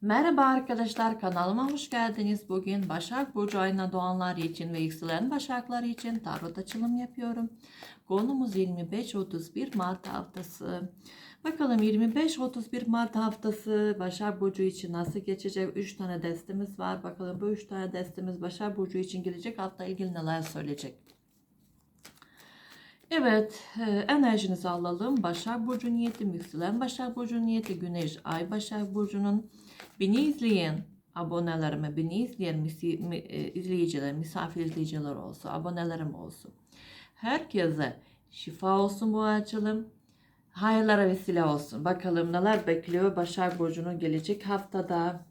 Merhaba arkadaşlar kanalıma hoş geldiniz. Bugün Başak Burcu ayına doğanlar için ve yükselen Başaklar için tarot açılım yapıyorum. Konumuz 25-31 Mart haftası. Bakalım 25-31 Mart haftası Başak Burcu için nasıl geçecek? 3 tane destemiz var. Bakalım bu 3 tane destemiz Başak Burcu için gelecek hafta ilgili neler söyleyecek? Evet, e, enerjinizi alalım. Başak Burcu niyeti, yükselen Başak Burcu niyeti, Güneş, Ay Başak Burcu'nun beni izleyen abonelerime, beni izleyen misi, mi- e, izleyiciler, misafir izleyiciler olsun, abonelerim olsun. Herkese şifa olsun bu açılım. Hayırlara vesile olsun. Bakalım neler bekliyor Başak Burcu'nun gelecek haftada.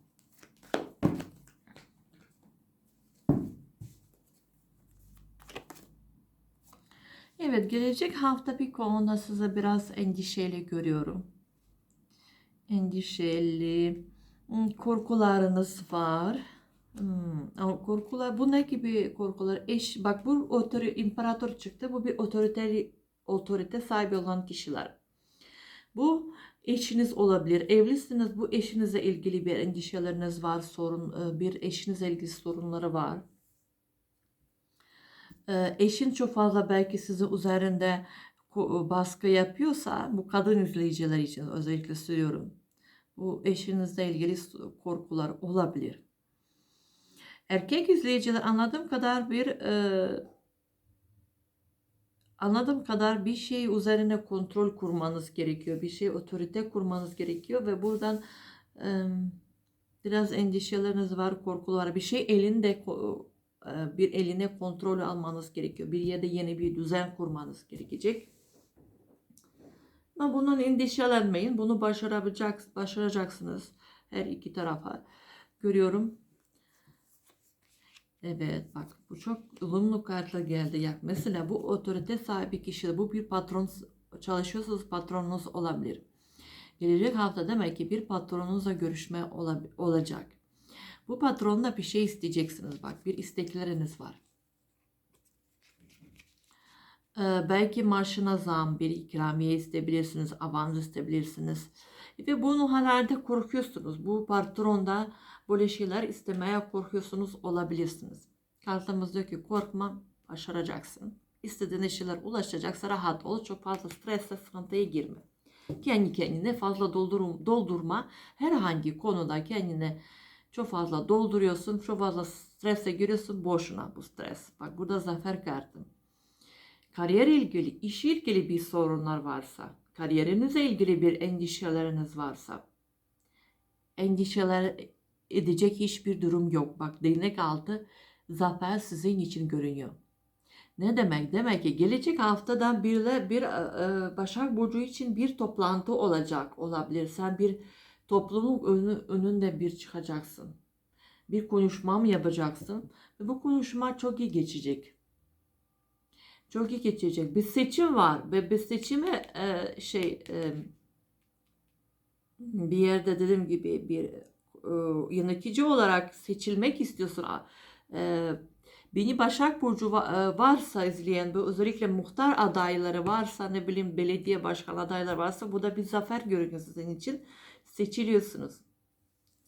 Evet, gelecek hafta bir konuda size biraz endişeli görüyorum. Endişeli, korkularınız var. Hmm, korkular, bu ne gibi korkular? Eş, bak bu otori, imparator çıktı. Bu bir otorite, otorite sahibi olan kişiler. Bu eşiniz olabilir. Evlisiniz. Bu eşinize ilgili bir endişeleriniz var. Sorun, e, bir eşinizle ilgili sorunları var. Ee, eşin çok fazla belki sizin üzerinde baskı yapıyorsa bu kadın izleyiciler için özellikle söylüyorum. Bu eşinizle ilgili korkular olabilir. Erkek izleyiciler anladığım kadar bir e, anladığım kadar bir şey üzerine kontrol kurmanız gerekiyor. Bir şey otorite kurmanız gerekiyor ve buradan e, biraz endişeleriniz var, korkular. Bir şey elinde e, bir eline kontrol almanız gerekiyor. Bir yerde yeni bir düzen kurmanız gerekecek. Ama bundan endişelenmeyin. Bunu başarabilecek, başaracaksınız. Her iki tarafa. Görüyorum. Evet bak bu çok ılımlı kartla geldi. Ya, mesela bu otorite sahibi kişi bu bir patron çalışıyorsanız patronunuz olabilir. Gelecek hafta demek ki bir patronunuzla görüşme olacak. Bu patronla bir şey isteyeceksiniz. Bak bir istekleriniz var. Belki maaşına zam, bir ikramiye isteyebilirsiniz, avans isteyebilirsiniz. Ve bunu herhalde korkuyorsunuz. Bu patronda böyle şeyler istemeye korkuyorsunuz olabilirsiniz. Kartımız diyor ki korkma, başaracaksın. İstediğin şeyler ulaşacaksa rahat ol. Çok fazla strese, sıkıntıya girme. Kendi kendine fazla doldurum, doldurma. Herhangi konuda kendine çok fazla dolduruyorsun, çok fazla strese giriyorsun. Boşuna bu stres. Bak burada zafer kartı. Kariyer ilgili, iş ilgili bir sorunlar varsa, kariyerinizle ilgili bir endişeleriniz varsa, endişeler edecek hiçbir durum yok. Bak değnek altı zafer sizin için görünüyor. Ne demek? Demek ki gelecek haftadan bir, bir e, Başak Burcu için bir toplantı olacak olabilir. Sen bir toplumun önü, önünde bir çıkacaksın. Bir konuşma mı yapacaksın? Ve bu konuşma çok iyi geçecek. Çok iyi geçecek. Bir seçim var ve bir seçime e, şey e, bir yerde dediğim gibi bir e, yönetici olarak seçilmek istiyorsun. E, beni Başak Burcu e, varsa izleyen bu özellikle muhtar adayları varsa ne bileyim belediye başkan adayları varsa bu da bir zafer görünüyor sizin için. Seçiliyorsunuz.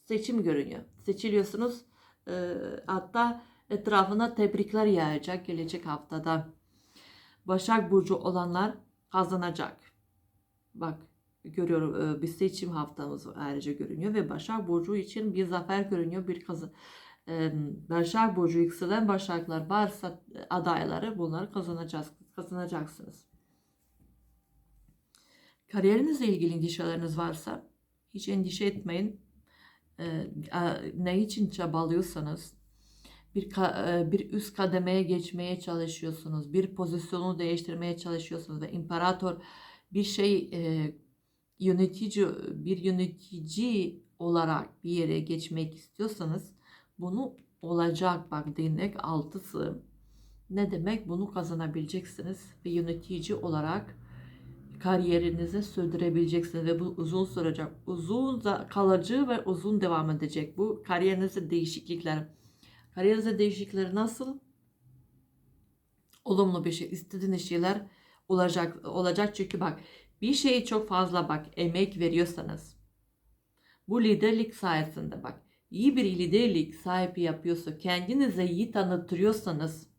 Seçim görünüyor. Seçiliyorsunuz. E, hatta etrafına tebrikler yağacak gelecek haftada. Başak Burcu olanlar kazanacak. Bak görüyorum e, bir seçim haftamız ayrıca görünüyor ve Başak Burcu için bir zafer görünüyor. Bir kazı e, Başak Burcu yükselen Başaklar varsa e, adayları bunları kazanacağız, kazanacaksınız. Kariyerinizle ilgili endişeleriniz varsa hiç endişe etmeyin. Ne için çabalıyorsanız bir e, bir üst kademeye geçmeye çalışıyorsunuz. Bir pozisyonu değiştirmeye çalışıyorsunuz ve imparator bir şey e, yönetici bir yönetici olarak bir yere geçmek istiyorsanız bunu olacak. Bak değnek altısı. Ne demek? Bunu kazanabileceksiniz ve yönetici olarak kariyerinizi sürdürebileceksiniz ve bu uzun sürecek. Uzun kalıcı ve uzun devam edecek bu. Kariyerinizde değişiklikler kariyerinizde değişiklikleri nasıl olumlu bir şey istediğiniz şeyler olacak olacak çünkü bak bir şeyi çok fazla bak emek veriyorsanız Bu liderlik sayesinde bak iyi bir liderlik sahibi yapıyorsa kendinize iyi tanıtıyorsanız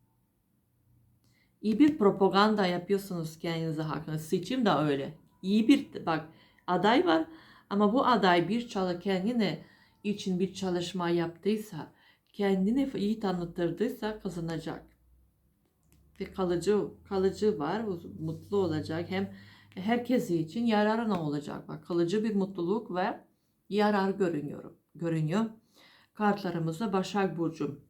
iyi bir propaganda yapıyorsunuz kendinize hakkında. Seçim de öyle. İyi bir bak aday var ama bu aday bir çalı kendine için bir çalışma yaptıysa kendini iyi tanıtırdıysa kazanacak. Ve kalıcı kalıcı var, mutlu olacak. Hem herkesi için yararına olacak. Bak kalıcı bir mutluluk ve yarar görünüyor. Görünüyor. Kartlarımızda Başak Burcu.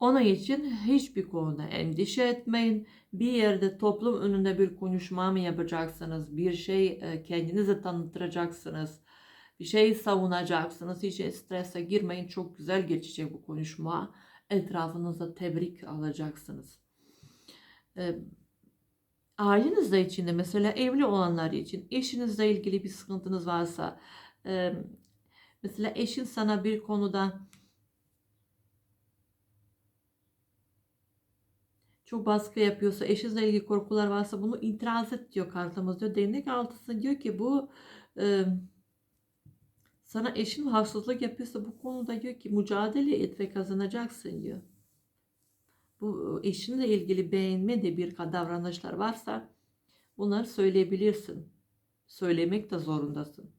Onun için hiçbir konuda endişe etmeyin. Bir yerde toplum önünde bir konuşma mı yapacaksınız? Bir şey e, kendinize tanıtıracaksınız. Bir şey savunacaksınız. Hiç strese girmeyin. Çok güzel geçecek bu konuşma. Etrafınızda tebrik alacaksınız. E, ailenizde içinde mesela evli olanlar için eşinizle ilgili bir sıkıntınız varsa mesela eşin sana bir konuda çok baskı yapıyorsa, eşinizle ilgili korkular varsa bunu itiraz et diyor kartımız diyor. Değnek altısı diyor ki bu e, sana eşin haksızlık yapıyorsa bu konuda diyor ki mücadele et ve kazanacaksın diyor. Bu eşinle ilgili beğenmediği bir davranışlar varsa bunları söyleyebilirsin. Söylemek de zorundasın.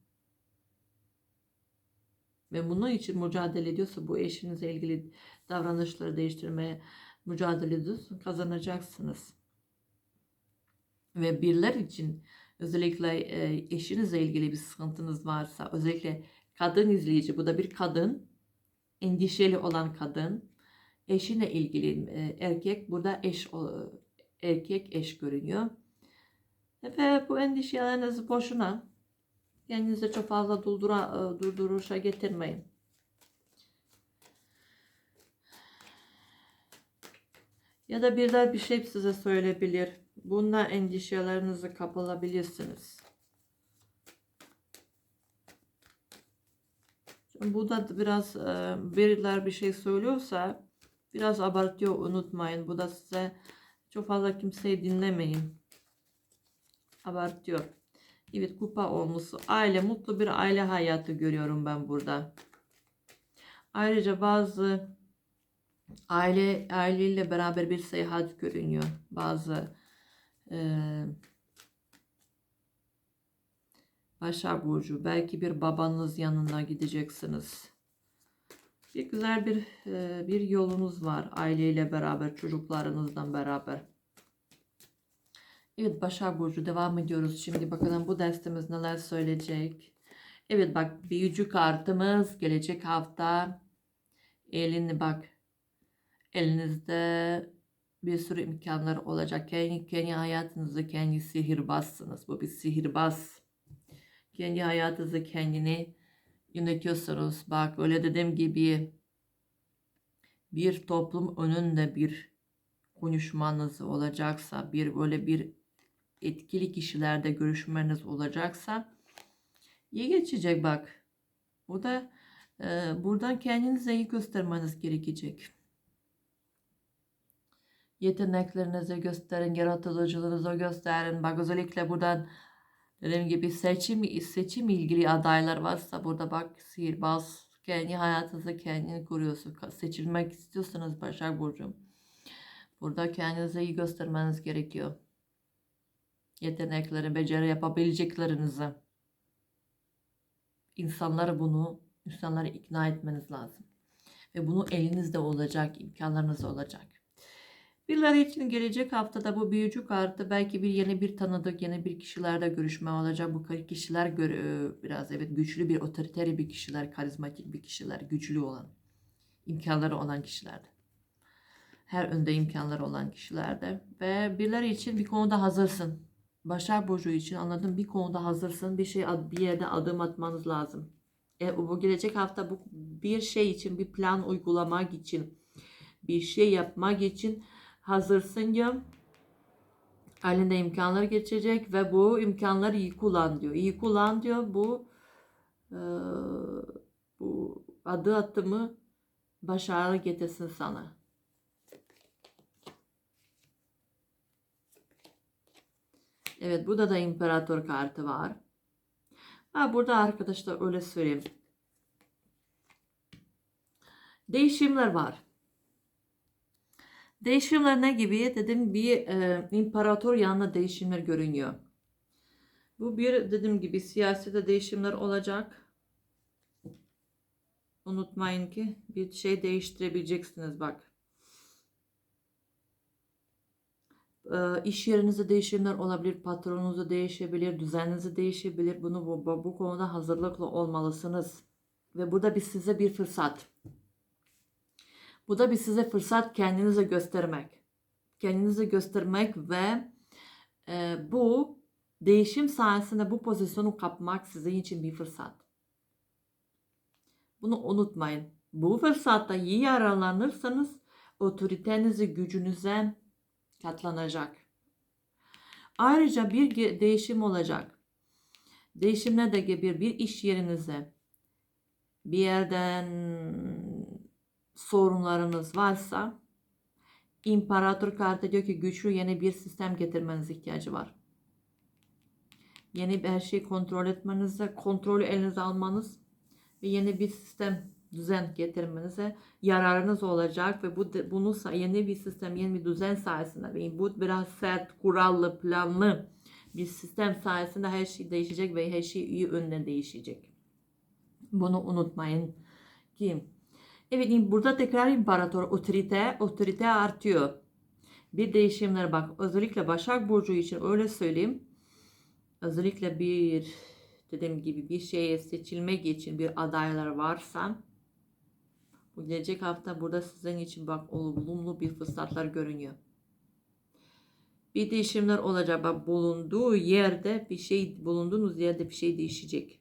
Ve bunun için mücadele ediyorsa bu eşinizle ilgili davranışları değiştirmeye mücadele ediyorsun, kazanacaksınız. Ve birler için özellikle e, eşinizle ilgili bir sıkıntınız varsa, özellikle kadın izleyici, bu da bir kadın, endişeli olan kadın, eşine ilgili e, erkek, burada eş erkek eş görünüyor. Ve bu endişelerinizi boşuna kendinize çok fazla durdura, e, durduruşa getirmeyin. Ya da birler bir şey size söyleyebilir. Bundan endişelerinizi kapılabilirsiniz. Bu da biraz e, bir şey söylüyorsa biraz abartıyor unutmayın. Bu da size çok fazla kimseyi dinlemeyin. Abartıyor. Evet kupa olması. Aile mutlu bir aile hayatı görüyorum ben burada. Ayrıca bazı aile aileyle beraber bir seyahat görünüyor. Bazı e, Başak Burcu belki bir babanız yanına gideceksiniz. Bir güzel bir e, bir yolunuz var aileyle beraber çocuklarınızdan beraber. Evet Başak Burcu devam ediyoruz. Şimdi bakalım bu destemiz neler söyleyecek. Evet bak büyücü kartımız gelecek hafta elini bak Elinizde bir sürü imkanlar olacak. Kendi, kendi hayatınızda kendi sihirbazsınız. Bu bir sihirbaz. Kendi hayatınızı kendini yönetiyorsunuz. Bak öyle dediğim gibi bir toplum önünde bir konuşmanız olacaksa, bir böyle bir etkili kişilerde görüşmeniz olacaksa iyi geçecek bak. Bu da e, buradan kendinize iyi göstermeniz gerekecek. Yeteneklerinizi gösterin, yaratıcılığınızı gösterin. Bak özellikle buradan dediğim gibi seçim seçim ilgili adaylar varsa burada bak sihirbaz kendi hayatınızı kendini kuruyorsun. Seçilmek istiyorsanız Başak Burcu. Burada kendinizi iyi göstermeniz gerekiyor. Yetenekleri, beceri yapabileceklerinizi. İnsanları bunu, insanları ikna etmeniz lazım. Ve bunu elinizde olacak, imkanlarınız olacak. Birileri için gelecek haftada bu büyücü kartı belki bir yeni bir tanıdık, yeni bir kişilerle görüşme olacak. Bu kişiler göre biraz evet güçlü bir otoriter bir kişiler, karizmatik bir kişiler, güçlü olan, imkanları olan kişilerde. Her önde imkanları olan kişilerde. Ve birileri için bir konuda hazırsın. Başak Burcu için anladım bir konuda hazırsın. Bir şey bir yerde adım atmanız lazım. E, bu gelecek hafta bu bir şey için bir plan uygulamak için bir şey yapmak için hazırsın diyor. Elinde imkanlar geçecek ve bu imkanları iyi kullan diyor. İyi kullan diyor. Bu e, bu adı atımı başarı getirsin sana. Evet burada da imparator kartı var. Ha burada arkadaşlar öyle söyleyeyim. Değişimler var. Değişimler ne gibi? Dedim bir e, imparator yanında değişimler görünüyor. Bu bir dediğim gibi siyasete değişimler olacak. Unutmayın ki bir şey değiştirebileceksiniz bak. E, iş yerinizde değişimler olabilir, patronunuzda değişebilir, düzeninizi değişebilir. Bunu bu, bu, konuda hazırlıklı olmalısınız. Ve burada bir size bir fırsat. Bu da bir size fırsat kendinize göstermek. Kendinize göstermek ve e, bu değişim sayesinde bu pozisyonu kapmak sizin için bir fırsat. Bunu unutmayın. Bu fırsatta iyi yararlanırsanız otoritenize, gücünüze katlanacak. Ayrıca bir değişim olacak. Değişimle de gibi bir iş yerinize bir yerden sorunlarınız varsa İmparator kartı diyor ki güçlü yeni bir sistem getirmeniz ihtiyacı var. Yeni bir her şeyi kontrol etmenize, kontrolü elinize almanız ve yeni bir sistem düzen getirmenize yararınız olacak ve bu bunu yeni bir sistem, yeni bir düzen sayesinde bu biraz sert, kurallı, planlı bir sistem sayesinde her şey değişecek ve her şey iyi önüne değişecek. Bunu unutmayın ki Evet burada tekrar imparator otorite otorite artıyor. Bir değişimler bak özellikle Başak Burcu için öyle söyleyeyim. Özellikle bir dediğim gibi bir şeye seçilmek için bir adaylar varsa bu gelecek hafta burada sizin için bak olumlu bir fırsatlar görünüyor. Bir değişimler olacak. Bak bulunduğu yerde bir şey bulunduğunuz yerde bir şey değişecek.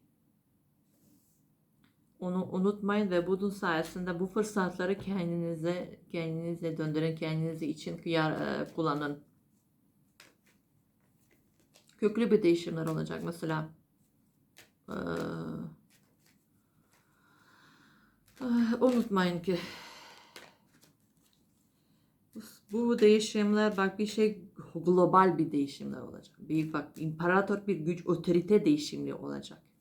Onu unutmayın ve bunun sayesinde bu fırsatları kendinize kendinize döndürün, kendiniz için yar, kullanın. Köklü bir değişimler olacak mesela. Ee, unutmayın ki bu değişimler bak bir şey global bir değişimler olacak. Bir bak imparator bir güç otorite değişimli olacak.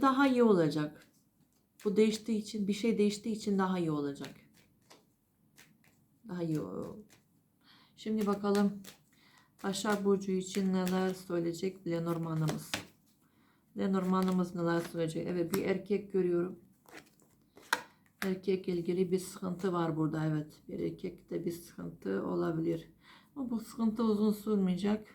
Daha iyi olacak. Bu değiştiği için, bir şey değiştiği için daha iyi olacak. Daha iyi Şimdi bakalım Başak Burcu için neler söyleyecek Lenormand'ımız. Lenormand'ımız neler söyleyecek? Evet bir erkek görüyorum. Erkek ilgili bir sıkıntı var burada evet. Bir erkekte bir sıkıntı olabilir. Ama bu sıkıntı uzun sürmeyecek.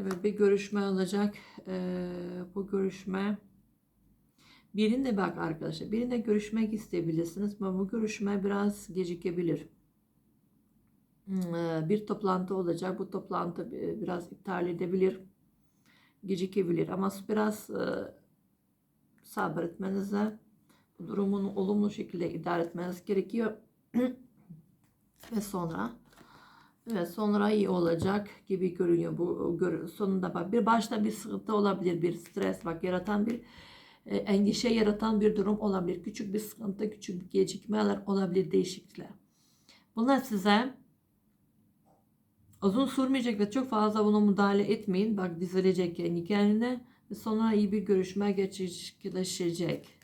Evet bir görüşme olacak. Ee, bu görüşme birinde bak arkadaşlar birinde görüşmek isteyebilirsiniz ama bu görüşme biraz gecikebilir. Ee, Bir toplantı olacak. Bu toplantı bi- biraz iptal edebilir. Gecikebilir ama biraz e, sabretmenize bu durumunu olumlu şekilde idare etmeniz gerekiyor. Ve sonra Evet sonra iyi olacak gibi görünüyor bu sonunda bak bir başta bir sıkıntı olabilir bir stres bak yaratan bir e, endişe yaratan bir durum olabilir. Küçük bir sıkıntı küçük bir gecikmeler olabilir değişiklikler. Bunlar size uzun sürmeyecek ve çok fazla buna müdahale etmeyin. Bak dizilecek kendi kendine ve sonra iyi bir görüşme gerçekleşecek.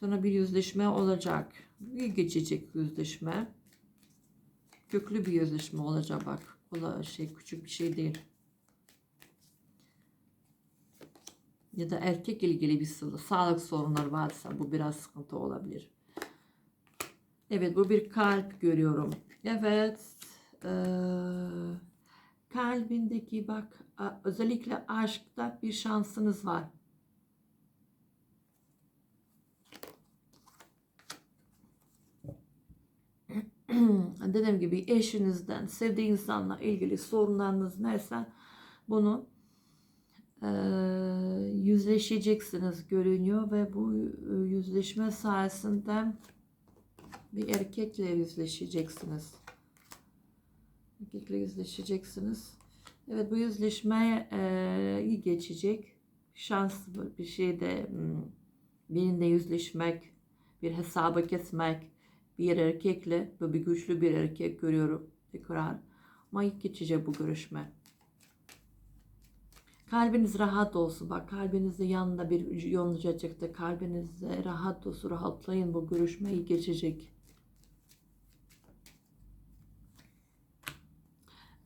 Sonra bir yüzleşme olacak. İyi geçecek yüzleşme köklü bir yüzleşme olacak bak. Kolay şey küçük bir şey değil. Ya da erkek ilgili bir sı- sağlık sorunlar varsa bu biraz sıkıntı olabilir. Evet bu bir kalp görüyorum. Evet. eee, kalbindeki bak özellikle aşkta bir şansınız var. Dediğim gibi eşinizden, sevdiği insanla ilgili sorunlarınız neyse bunu e, yüzleşeceksiniz görünüyor ve bu e, yüzleşme sayesinde bir erkekle yüzleşeceksiniz. Erkekle yüzleşeceksiniz. Evet bu yüzleşme e, iyi geçecek. Şanslı bir şeyde hmm, birinde yüzleşmek, bir hesabı kesmek, bir erkekle ve bir güçlü bir erkek görüyorum tekrar. İyi geçecek bu görüşme. Kalbiniz rahat olsun. Bak kalbinizde yanında bir yonca çıktı. Kalbinizde rahat olsun. Rahatlayın. Bu görüşme iyi geçecek.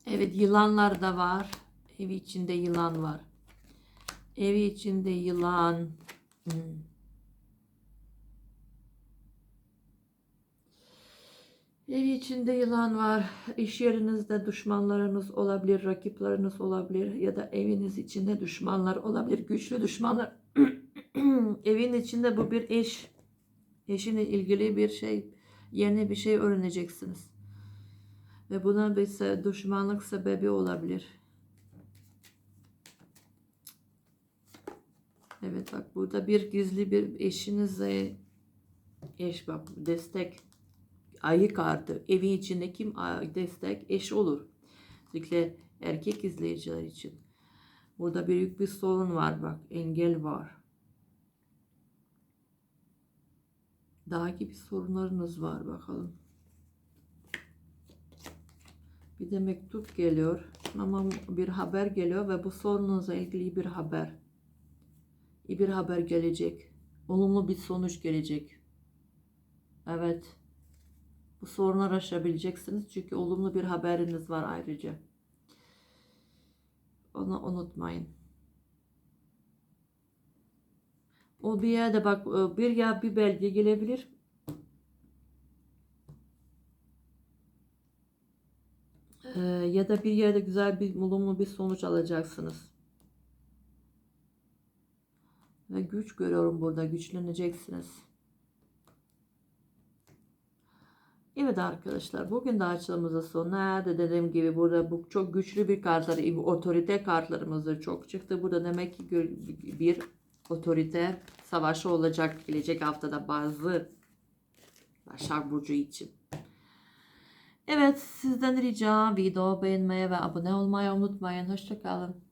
Evet yılanlar da var. Evi içinde yılan var. Evi içinde yılan. Hmm. Evi içinde yılan var. İş yerinizde düşmanlarınız olabilir, rakipleriniz olabilir ya da eviniz içinde düşmanlar olabilir, güçlü düşmanlar. Evin içinde bu bir eş. Eşinle ilgili bir şey, yeni bir şey öğreneceksiniz. Ve buna bir düşmanlık sebebi olabilir. Evet bak burada bir gizli bir eşinize eş bak destek ayı kartı evi içinde kim destek eş olur. Özellikle erkek izleyiciler için. Burada büyük bir sorun var bak engel var. Daha gibi sorunlarınız var bakalım. Bir de mektup geliyor ama bir haber geliyor ve bu sorununuzla ilgili bir haber. İyi bir haber gelecek. Olumlu bir sonuç gelecek. Evet. Bu sorunları aşabileceksiniz çünkü olumlu bir haberiniz var ayrıca. Onu unutmayın. O bir yerde bak e, bir ya bir belge gelebilir. Ee, ya da bir yerde güzel bir olumlu bir sonuç alacaksınız. Ve güç görüyorum burada. Güçleneceksiniz. Evet arkadaşlar bugün de açılımızın sonuna erdi. Dediğim gibi burada bu çok güçlü bir kartlar, otorite kartlarımız da çok çıktı. Burada demek ki bir otorite savaşı olacak gelecek haftada bazı Başak Burcu için. Evet sizden rica video beğenmeyi ve abone olmayı unutmayın. Hoşçakalın.